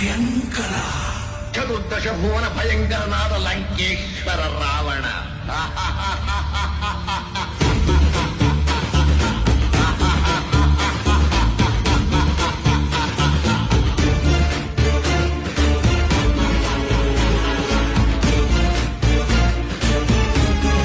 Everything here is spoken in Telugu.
భయంకర. చతుర్దశ భువన భయంకరనాథ లంకేశ్వర